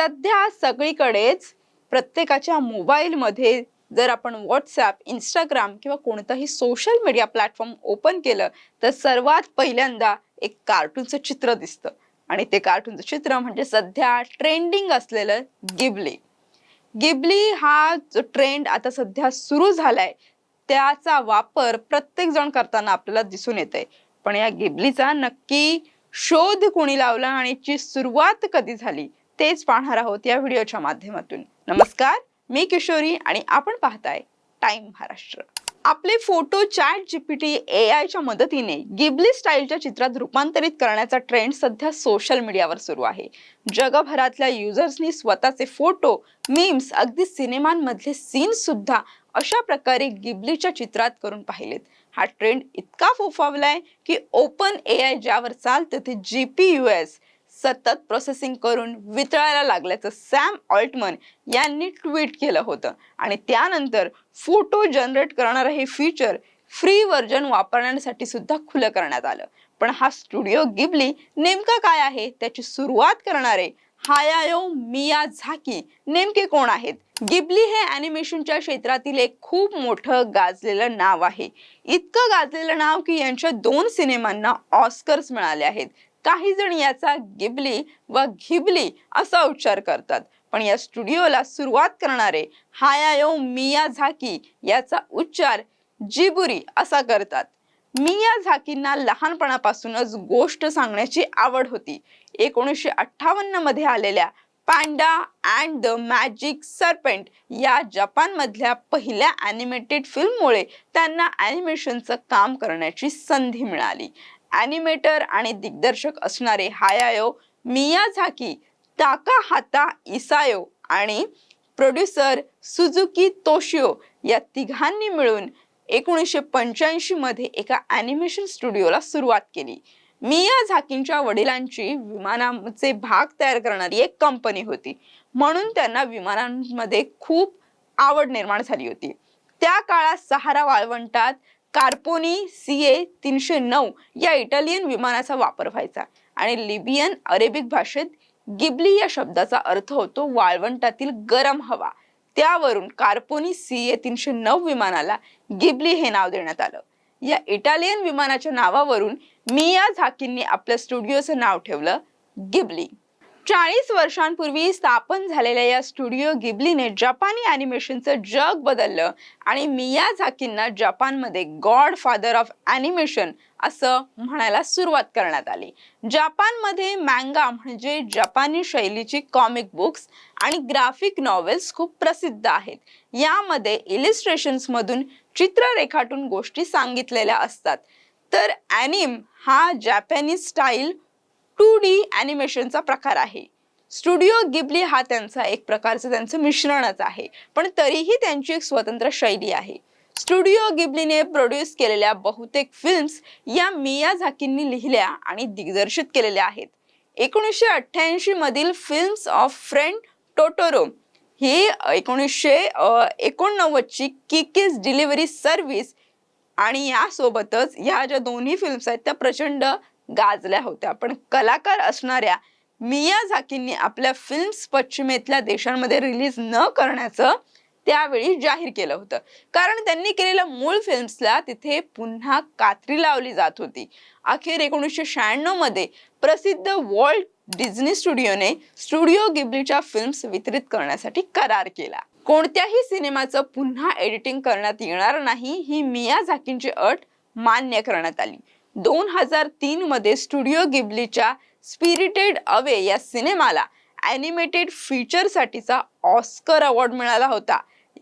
सध्या सगळीकडेच प्रत्येकाच्या मोबाईलमध्ये जर आपण व्हॉट्सॲप इंस्टाग्राम किंवा कोणताही सोशल मीडिया प्लॅटफॉर्म ओपन केलं तर सर्वात पहिल्यांदा एक कार्टूनचं चित्र दिसतं. आणि ते कार्टूनचं चित्र म्हणजे सध्या ट्रेंडिंग असलेलं गिबली गिबली हा जो ट्रेंड आता सध्या सुरू झालाय त्याचा वापर प्रत्येक जण करताना आपल्याला दिसून येते पण या गिबलीचा नक्की शोध कोणी लावला आणि ची सुरुवात कधी झाली? तेच पाहणार आहोत या व्हिडिओच्या माध्यमातून. नमस्कार मी किशोरी आणि आपण पाहताय टाइम महाराष्ट्र. आपले फोटो चॅट जीपीटी ए आयच्या मदतीने गिबली स्टाईलच्या चित्रात रूपांतरित करण्याचा ट्रेंड सध्या सोशल मीडियावर सुरू आहे. जगभरातल्या युजर्सनी स्वतःचे फोटो मीम्स अगदी सिनेमांमधले सीन सुद्धा अशा प्रकारे गिबलीच्या चित्रात करून पाहिलेत. हा ट्रेंड इतका फोफावलाय की ओपन ए आय ज्यावर चालतं ते जी पी यू एस सतत प्रोसेसिंग करून वितळायला लागल्याचं सॅम ऑल्टमन यांनी ट्विट केलं होतं. आणि त्यानंतर फोटो जनरेट करणारं हे फीचर फ्री व्हर्जन वापरण्यासाठी सुद्धा खुलं करण्यात आलं. पण हा स्टुडिओ गिबली नेमका काय आहे? त्याची सुरुवात करणारे हायायो मिया झाकी नेमके कोण आहेत? गिबली हे अॅनिमेशनच्या क्षेत्रातील एक खूप मोठं गाजलेलं नाव आहे. इतकं गाजलेलं नाव की यांच्या दोन सिनेमांना ऑस्कर्स मिळाले आहेत. काही जण याचा गिबली व घिबली असा उच्चार करतात. पण या स्टुडिओला सुरुवात करणारे हायायो मिया झाकी याचा उच्चार जिबुरी असा करतात. मिया झाकींना लहानपणापासूनच गोष्ट सांगण्याची आवड होती. एकोणीसशे अठ्ठावन्नमध्ये आलेल्या panda and the magic serpent या जपानमधल्या पहिल्या ॲनिमेटेड फिल्ममुळे त्यांना ॲनिमेशनचं काम करण्याची संधी मिळाली. ॲनिमेटर आणि दिग्दर्शक असणारे हायायो मियाझाकी ताका हाता इसायो आणि प्रोड्युसर सुझुकी तोशिओ या तिघांनी मिळून एकोणीसशे पंच्याऐंशी मध्ये एका ॲनिमेशन स्टुडिओला सुरुवात केली. मिया झाकींच्या वडिलांची विमानाचे भाग तयार करणारी एक कंपनी होती. म्हणून त्यांना विमानांमध्ये खूप आवड निर्माण झाली होती. त्या काळात सहारा वाळवंटात कार्पोनी सी ए तीनशे नऊ या इटालियन विमानाचा वापर व्हायचा. आणि लिबियन अरेबिक भाषेत गिबली या शब्दाचा अर्थ होतो वाळवंटातील गरम हवा. त्यावरून कार्पोनी सी ए तीनशे नऊ विमानाला गिबली हे नाव देण्यात आलं. या इटालियन विमानाच्या नावावरून मिया झाकींनी आपल्या स्टुडिओचं नाव ठेवलं गिबली. चाळीस वर्षांपूर्वी स्थापन झालेल्या या स्टुडिओ गिबलीने जपानी अॅनिमेशनचं जग बदललं आणि मिया झाकींना जपानमध्ये गॉड फादर ऑफ अॅनिमेशन असं म्हणायला सुरुवात करण्यात आली. जपानमध्ये मँगा म्हणजे जपानी शैलीची कॉमिक बुक्स आणि ग्राफिक नॉवेल्स खूप प्रसिद्ध आहेत. यामध्ये इलिस्ट्रेशन्स मधून चित्र रेखाटून गोष्टी सांगितलेल्या असतात. तर ॲनिम हा जॅपॅनीज स्टाईल टू डी ॲनिमेशनचा प्रकार आहे. स्टुडिओ गिबली हा त्यांचा एक प्रकारचं त्यांचं मिश्रणच आहे. पण तरीही त्यांची एक स्वतंत्र शैली आहे. स्टुडिओ गिबलीने प्रोड्यूस केलेल्या बहुतेक फिल्म्स या मिया झाकींनी लिहिल्या आणि दिग्दर्शित केलेल्या आहेत. एकोणीसशे अठ्ठ्याऐंशी मधील फिल्म्स ऑफ फ्रेंड टोटोरो ही एकोणीसशे एकोणनव्वदची किकीज डिलिव्हरी सर्व्हिस आणि यासोबतच ह्या ज्या दोन्ही फिल्म्स आहेत त्या प्रचंड गाजल्या होत्या. पण कलाकार असणाऱ्या मिया झाकींनी आपल्या फिल्म्स पश्चिमेतल्या देशांमध्ये रिलीज न करण्याचं त्यावेळी जाहीर केलं होतं. कारण त्यांनी केलेल्या मूळ फिल्म्सला तिथे पुन्हा कात्री लावली जात होती. अखेर एकोणीसशे शहाण्णवमध्ये प्रसिद्ध वॉल्ट डिझनी स्टुडिओने स्टुडिओ गिबलीच्या फिल्म्स वितरित करण्यासाठी करार केला. कोणत्याही सिनेमाचं पुन्हा एडिटिंग करण्यात येणार नाही ही मिया झाकींची अट मान्य करण्यात आली. दोन हजार तीन मध्ये स्टुडिओ गिबलीच्या स्पिरिटेड अवे या सिनेमाला ॲनिमेटेड फीचरसाठीचा ऑस्कर अवॉर्ड मिळाला होता.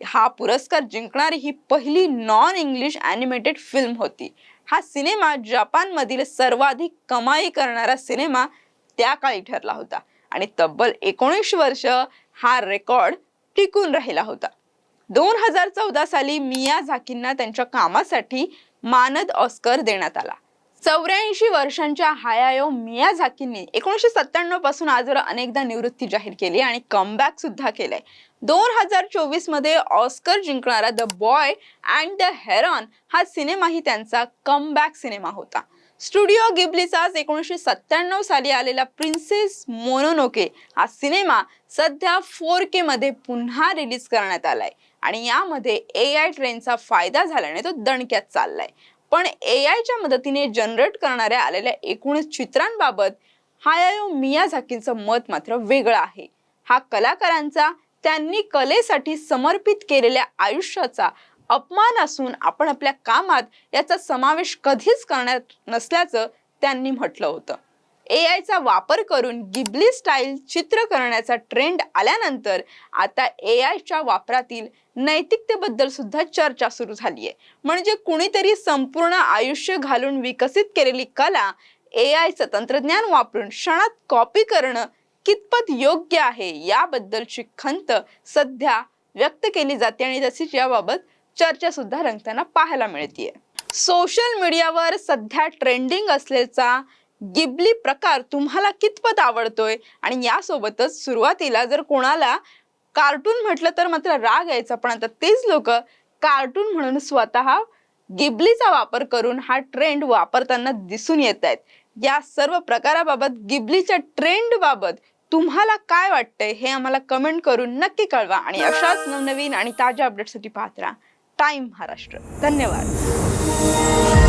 हा पुरस्कार जिंकणारी ही पहिली नॉन इंग्लिश ॲनिमेटेड फिल्म होती. हा सिनेमा जपानमधील सर्वाधिक कमाई करणारा सिनेमा त्या काळी ठरला होता आणि तब्बल एकोणीस वर्ष हा रेकॉर्ड टिकून राहिला होता. दोन हजार चौदा साली मिया झाकींना त्यांच्या कामासाठी मानद ऑस्कर देण्यात आला. चौऱ्याऐंशी वर्षांच्या हायायो मिया झाकींनी एकोणीसशे सत्त्याण्णवपासून आजवर अनेकदा निवृत्ती जाहीर केली आणि कमबॅक सुद्धा केलंय. दोन हजार चोवीसमध्ये ऑस्कर जिंकणारा the boy and the heron हा सिनेमाही त्यांचा कमबॅक सिनेमा होता. स्टुडिओ गिबलीचाच एकोणीसशे सत्त्याण्णव साली आलेला प्रिन्सेस मोनोनोके हा सिनेमा सध्या फोर के मध्ये पुन्हा रिलीज करण्यात आलाय. आणि यामध्ये ए आय ट्रेनचा फायदा झाल्याने तो दणक्यात चाललाय. पण ए आयच्या मदतीने जनरेट करणाऱ्या आलेल्या एकूणच चित्रांबाबत हायायो मियाझाकींचं मत मात्र वेगळं आहे. हा कलाकारांचा त्यांनी कलेसाठी समर्पित केलेल्या आयुष्याचा अपमान असून आपण आपल्या कामात याचा समावेश कधीच करणार नसल्याचं त्यांनी म्हटलं होतं. ए आयचा वापर करून गिबली स्टाईल चित्र करण्याचा ट्रेंड आल्यानंतर आता ए आयच्या वापरातील नैतिकतेबद्दल सुद्धा चर्चा सुरू झाली आहे म्हणजे कुणीतरी संपूर्ण आयुष्य घालून विकसित केलेली कला ए आयचं तंत्रज्ञान वापरून क्षणात कॉपी करणं कितपत योग्य आहे याबद्दलची खंत सध्या व्यक्त केली जाते आणि तशीच याबाबत चर्चा सुद्धा रंगताना पाहायला मिळतीये. सोशल मीडियावर सध्या ट्रेंडिंग असल्याचा गिबली प्रकार तुम्हाला कितपत आवडतोय? आणि यासोबतच सुरुवातीला जर कोणाला कार्टून म्हटलं तर मात्र राग यायचा पण आता तेच लोक कार्टून म्हणून स्वतः गिबलीचा वापर करून हा ट्रेंड वापरताना दिसून येत आहेत. या सर्व प्रकाराबाबत गिबलीच्या ट्रेंड बाबत तुम्हाला काय वाटतंय हे आम्हाला कमेंट करून नक्की कळवा. आणि अशाच नवनवीन आणि ताज्या अपडेटसाठी पाहत राहा. टाइम महाराष्ट्र. धन्यवाद.